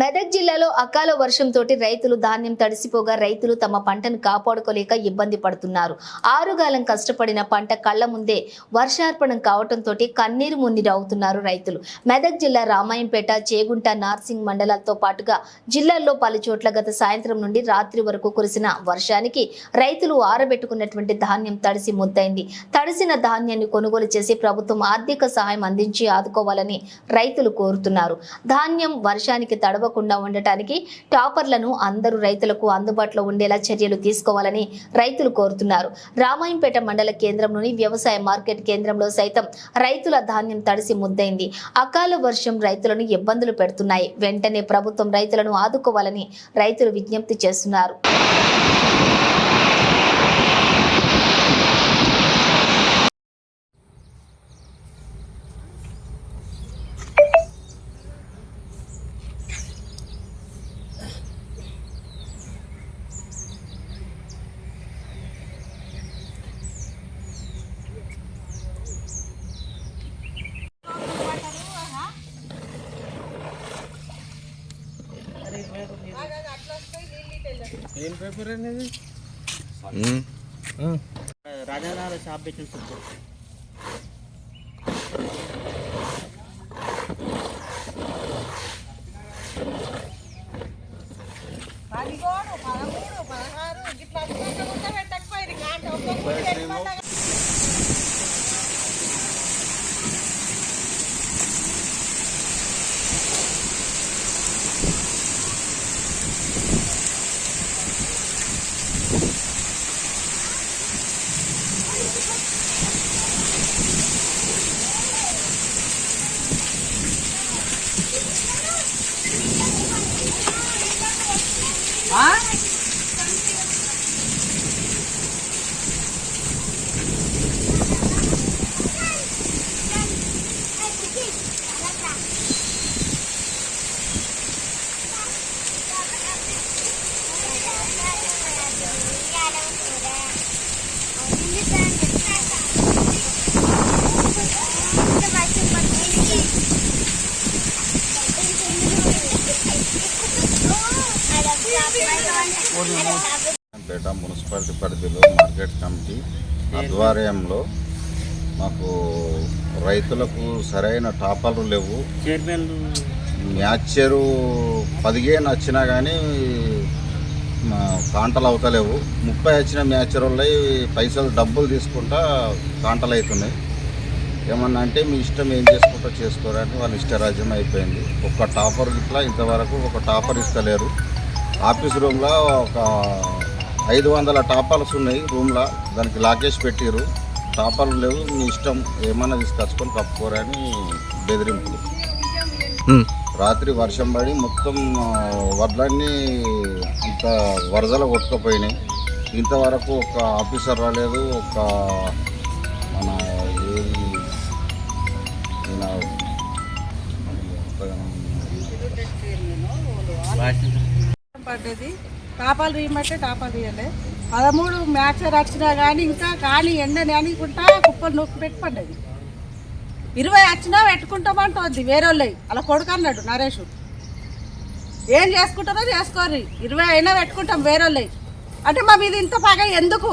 మెదక్ జిల్లాలో అకాల వర్షంతో రైతులు ధాన్యం తడిసిపోగా రైతులు తమ పంటను కాపాడుకోలేక ఇబ్బంది పడుతున్నారు. ఆరుగాలం కష్టపడిన పంట కళ్ళ ముందే వర్షార్పణం కావటంతో కన్నీరు మున్నీరు అవుతున్నారు రైతులు. మెదక్ జిల్లా రామాయంపేట చేగుంట నార్సింగ్ మండలాలతో పాటుగా జిల్లాల్లో పలు చోట్ల గత సాయంత్రం నుండి రాత్రి వరకు కురిసిన వర్షానికి రైతులు ఆరబెట్టుకున్నటువంటి ధాన్యం తడిసి ముద్దైంది. తడిసిన ధాన్యాన్ని కొనుగోలు చేసి ప్రభుత్వం ఆర్థిక సహాయం అందించి ఆదుకోవాలని రైతులు కోరుతున్నారు. ధాన్యం వర్షానికి తడవ తడవకుండా ఉండటానికి టాపర్లను అందరూ రైతులకు అందుబాటులో ఉండేలా చర్యలు తీసుకోవాలని రైతులు కోరుతున్నారు. రామాయంపేట మండల కేంద్రంలోని వ్యవసాయ మార్కెట్ కేంద్రంలో సైతం రైతుల ధాన్యం తడిసి ముద్దైంది. అకాల వర్షం రైతులను ఇబ్బందులు పెడుతున్నాయి. వెంటనే ప్రభుత్వం రైతులను ఆదుకోవాలని రైతులు విజ్ఞప్తి చేస్తున్నారు. ఏం పేపర్ అనేది? రాజానగర్ షాప్ పెట్టిన చుట్టూ పదిహేడు పదమూడు పదహారు ఇట్లా పెట్టకపోయింది పేట మున్సిపాలిటీ పరిధిలో మార్కెట్ కమిటీ ఆధ్వర్యంలో మాకు రైతులకు సరైన టాపర్లు లేవు. చైర్మన్ మ్యాచరు పదిహేను వచ్చినా కానీ కాంటలు అవుతలేవు. ముప్పై వచ్చిన మ్యాచర్ వాళ్ళవి పైసలు డబ్బులు తీసుకుంటా కాంటలు అవుతున్నాయి ఏమన్నా అంటే మీ ఇష్టం ఏం చేసుకుంటా చేసుకోరని వాళ్ళ ఇష్టరాజ్యం అయిపోయింది. ఒక టాపర్ ఇట్లా ఇంతవరకు ఒక టాపర్ ఇస్తలేరు. ఆఫీస్ రూమ్లో ఒక ఐదు వందల టాపర్స్ ఉన్నాయి రూమ్లో. దానికి లాకేజ్ పెట్టిరు టాపర్లు లేవు మీ ఇష్టం ఏమన్నా తీసుకొచ్చుకొని కప్పుకోరని బెదిరింపులు. రాత్రి వర్షం పడి మొత్తం వడ్లన్నీ అంత వరదలు కొట్టుకుపోయినాయి. ఇంతవరకు ఒక ఆఫీసర్ రాలేదు ఒక మన ఏది పడ్డది. టాపాలు తీయమంటే టాపాలు తీయలే. పదమూడు మ్యాచ్ వచ్చినా కానీ ఇంకా కానీ ఎండ అనుకుంటా కుప్పలు నొక్కి పెట్టి పడ్డది. ఇరవై వచ్చినా పెట్టుకుంటామంటోంది వేరే వాళ్ళవి అలా కొడుకు అన్నాడు నరేష్. ఏం చేసుకుంటారో చేసుకోర్రి. ఇరవై అయినా పెట్టుకుంటాం వేరే వాళ్ళవి అంటే మా మీద ఇంత బాగా ఎందుకు?